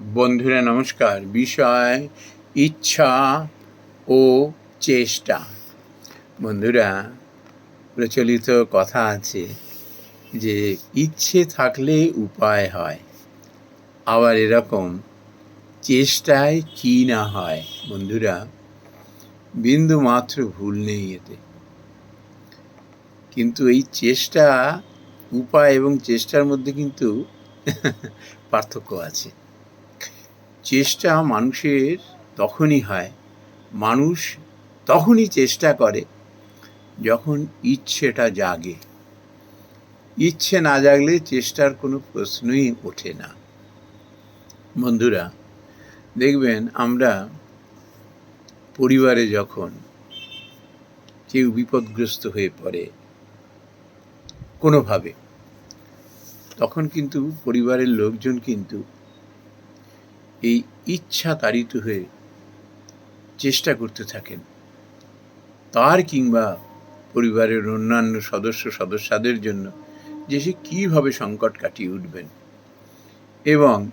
বন্ধুরা, নমস্কার। বিষয়, ইচ্ছা ও চেষ্টা। বন্ধুরা, প্রচলিত কথা আছে যে, ইচ্ছে থাকলে উপায় হয়। আবার এরকম, চেষ্টায় কি না হয়? বন্ধুরা, বিন্দু মাত্র ভুল নেই এতে। কিন্তু এই চেষ্টা, উপায় এবং চেষ্টার মধ্যে কিন্তু পার্থক্য আছে। চেষ্টা মানুষের তখনই হয়। মানুষ তখনই চেষ্টা করে যখন ইচ্ছেটা জাগে। ইচ্ছে না জাগলে চেষ্টার কোনো প্রশ্নই ওঠে না। বন্ধুরা, দেখবেন আমরা পরিবারে যখন কেউ বিপদগ্রস্ত হয়ে পড়ে কোনোভাবে, তখন কিন্তু পরিবারের লোকজন কিন্তু এই ইচ্ছা তাড়িত হয়ে চেষ্টা করতে থাকেন। তার কিংবা পরিবারের অন্যান্য সদস্য, সদস্যদের জন্য যে সে কীভাবে সংকট কাটিয়ে উঠবেন এবং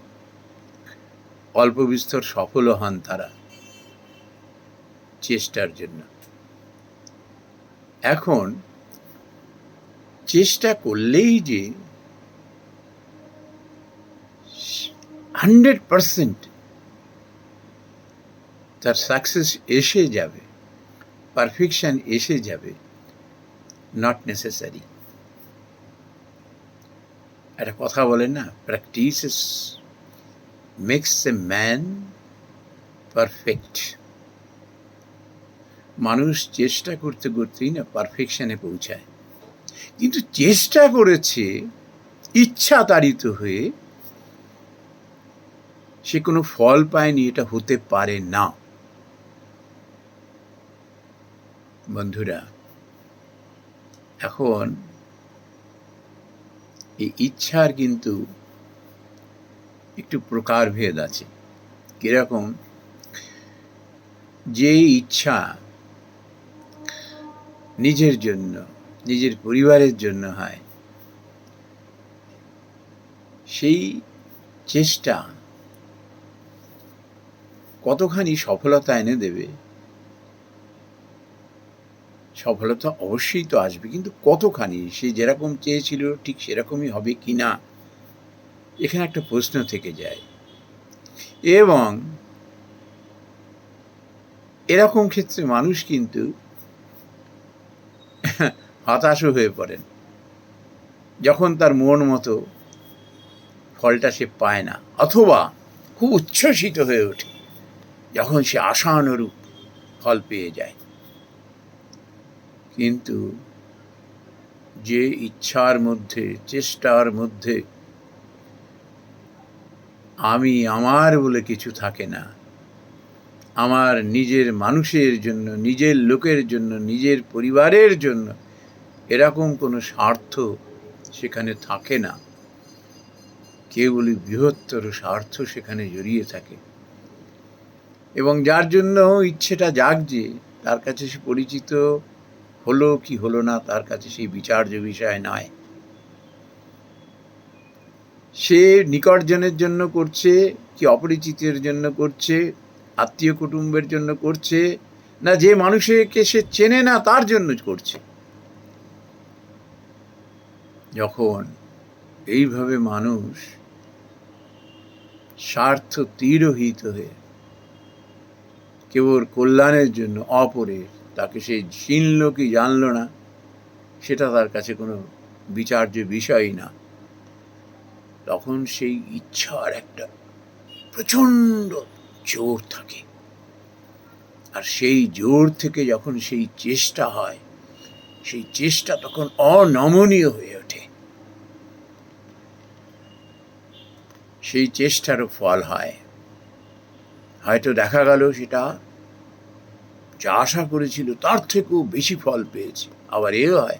অল্প বিস্তর সফল হন তারা চেষ্টার জন্য। এখন চেষ্টা করলেই যে হান্ড্রেড পারসেন্ট তার সাকসেস এসে যাবে পারফেকশন এসে যাবে নট নেসেসারি একটা কথা বলে না practice makes a man perfect মানুষ চেষ্টা করতে করতেই না পারফেকশনে পৌঁছায়। কিন্তু চেষ্টা করেছে ইচ্ছা তাড়িত হয়ে সে কোনো ফল পায়নি, এটা হতে পারে না। বন্ধুরা, এখন এই ইচ্ছার কিন্তু একটু প্রকারভেদ আছে। কীরকম? যে ইচ্ছা নিজের জন্য, নিজের পরিবারের জন্য হয়, সেই চেষ্টা কতখানি সফলতা এনে দেবে? সফলতা অবশ্যই তো আসবে, কিন্তু কতখানি? সে যেরকম চেয়েছিল, ঠিক সেরকমই হবে কি না? এখানে একটা প্রশ্ন থেকে যায়। এবং এরকম ক্ষেত্রে মানুষ কিন্তু হতাশও হয়ে পড়েন। যখন তার মন মতো ফলটা সে পায় না, অথবা খুব উচ্ছ্বসিত হয়ে ওঠে। যখন সে আশানুরূপ ফল পেয়ে যায়। কিন্তু যে ইচ্ছার মধ্যে, চেষ্টার মধ্যে আমি আমার বলে কিছু থাকে না, আমার নিজের মানুষের জন্য, নিজের লোকের জন্য, নিজের পরিবারের জন্য এরকম কোনো স্বার্থ সেখানে থাকে না। কেবলই বৃহত্তর স্বার্থ সেখানে জড়িয়ে থাকে। এবং যার জন্য ইচ্ছেটা জাগছে, তার কাছে সে পরিচিত হলো কি হলো না, তার কাছে সেই বিচার্য বিষয় নয়। সে নিকটজনের জন্য করছে, কি অপরিচিতের জন্য করছে, আত্মীয় কুটুম্বের জন্য করছে, না যে মানুষকে সে চেনে না, তার জন্য করছে। যখন এইভাবে মানুষ স্বার্থ তীরহিত হয়ে কেবল কল্যাণের জন্য অপরের তাকে সে চিনল কি জানল না, সেটা তার কাছে কোনো বিচার্য বিষয়ই না। তখন সেই ইচ্ছার একটা প্রচণ্ড জোর থাকে। আর সেই জোর থেকে যখন সেই চেষ্টা হয়, সেই চেষ্টা তখন অনমনীয় হয়ে ওঠে। সেই চেষ্টারও ফল হয়। হয়তো দেখা গেল সেটা যা আশা করেছিল, তার থেকেও বেশি ফল পেয়েছে। আবার এও হয়,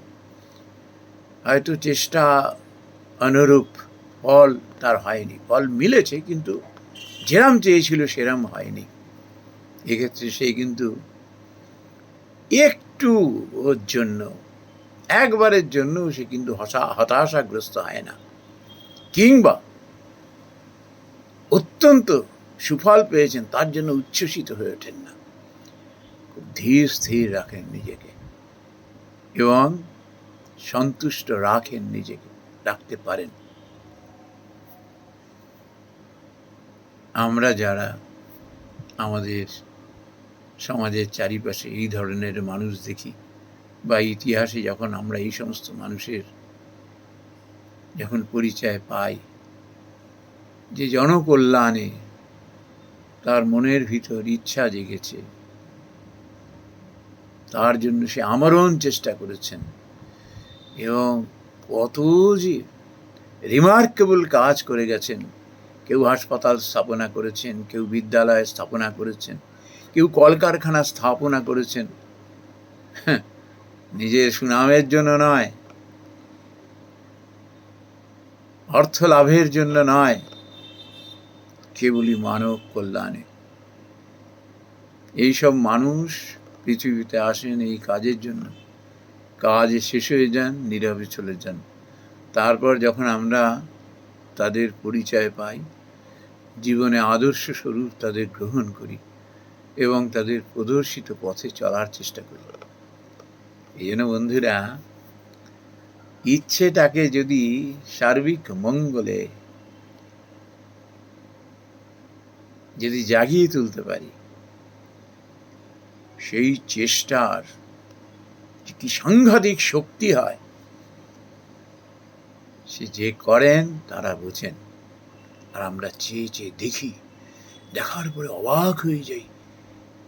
হয়তো চেষ্টা অনুরূপ ফল তার হয়নি। ফল মিলেছে কিন্তু যেরাম চেয়েছিল সেরাম হয়নি। এক্ষেত্রে সে কিন্তু একটু ওর জন্য, একবারের জন্য সে কিন্তু হসা, হতাশাগ্রস্ত হয় না। কিংবা অত্যন্ত সুফল পেয়েছেন, তার জন্য উচ্ছ্বসিত হয়ে ওঠেন না। খুব ধীর স্থির রাখেন নিজেকে এবং সন্তুষ্ট রাখেন নিজেকে, রাখতে পারেন। আমরা যারা আমাদের সমাজের চারিপাশে এই ধরনের মানুষ দেখি বা ইতিহাসে যখন আমরা এই সমস্ত মানুষের যখন পরিচয় পাই, যে জনকল্যাণে তার মনের ভিতর ইচ্ছা জেগেছে। তার জন্য সে আমরণ চেষ্টা করেছেন। এবং কত যে রিমার্কেবল কাজ করে গেছেন। কেউ হাসপাতাল স্থাপনা করেছেন কেউ বিদ্যালয় স্থাপনা করেছেন কেউ কলকারখানা স্থাপনা করেছেন। হ্যাঁ, নিজের সুনামের জন্য নয় অর্থ লাভের জন্য নয় কেবলই মানব কল্যাণে। এইসব মানুষ পৃথিবীতে আসেন এই কাজের জন্য। কাজ শেষ হয়ে যান, নীরবে চলে যান। তারপর যখন আমরা তাদের পরিচয় পাই, জীবনে আদর্শ স্বরূপ তাদের গ্রহণ করি এবং তাদের প্রদর্শিত পথে চলার চেষ্টা করি। এই জন্য বন্ধুরা, ইচ্ছেটাকে যদি সার্বিক মঙ্গলে যদি জাগিয়ে তুলতে পারি, সেই চেষ্টার কি সাংঘাতিক শক্তি হয়, সে যে করেন তারা বোঝেন। আর আমরা চেয়ে চেয়ে দেখি, দেখার পরে অবাক হয়ে যাই,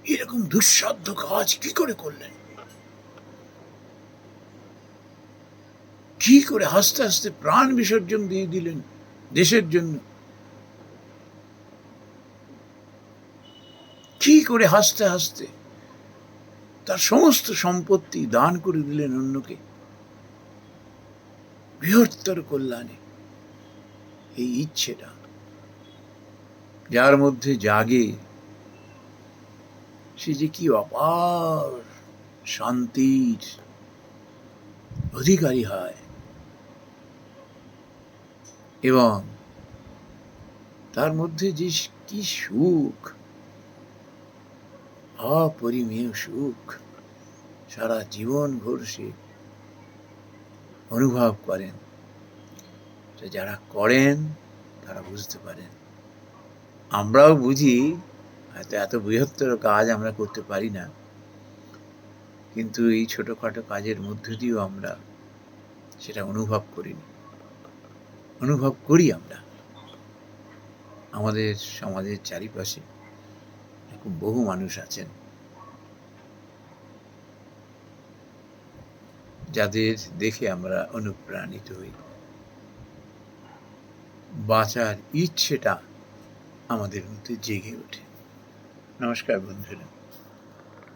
এরকম দুঃসাধ্য কাজ কি করে করলেন? কি করে হাসতে হাসতে প্রাণ বিসর্জন দিয়ে দিলেন দেশের জন্য? কি করে হাসতে হাসতে তার সমস্ত সম্পত্তি দান করে দিলেন অন্যকে। বৃহত্তর কল্যাণে এই ইচ্ছেটা যার মধ্যে জাগে সে যে কি অপার শান্তির অধিকারী হয় এবং তার মধ্যে যে কি সুখ অপরিমেয় সুখ সারা জীবন ভোর সে অনুভব করেন। যারা করেন, তারা বুঝতে পারেন। আমরাও বুঝি, হয়তো এত বৃহত্তর কাজ আমরা করতে পারি না। কিন্তু এই ছোটোখাটো কাজের মধ্য দিয়েও আমরা সেটা অনুভব করিনি। অনুভব করি আমরা। আমাদের সমাজের চারিপাশে। এরকম বহু মানুষ আছেন। যাদের দেখে আমরা অনুপ্রাণিত হই। বাঁচার ইচ্ছেটা আমাদের মধ্যে জেগে ওঠে। নমস্কার বন্ধুরা।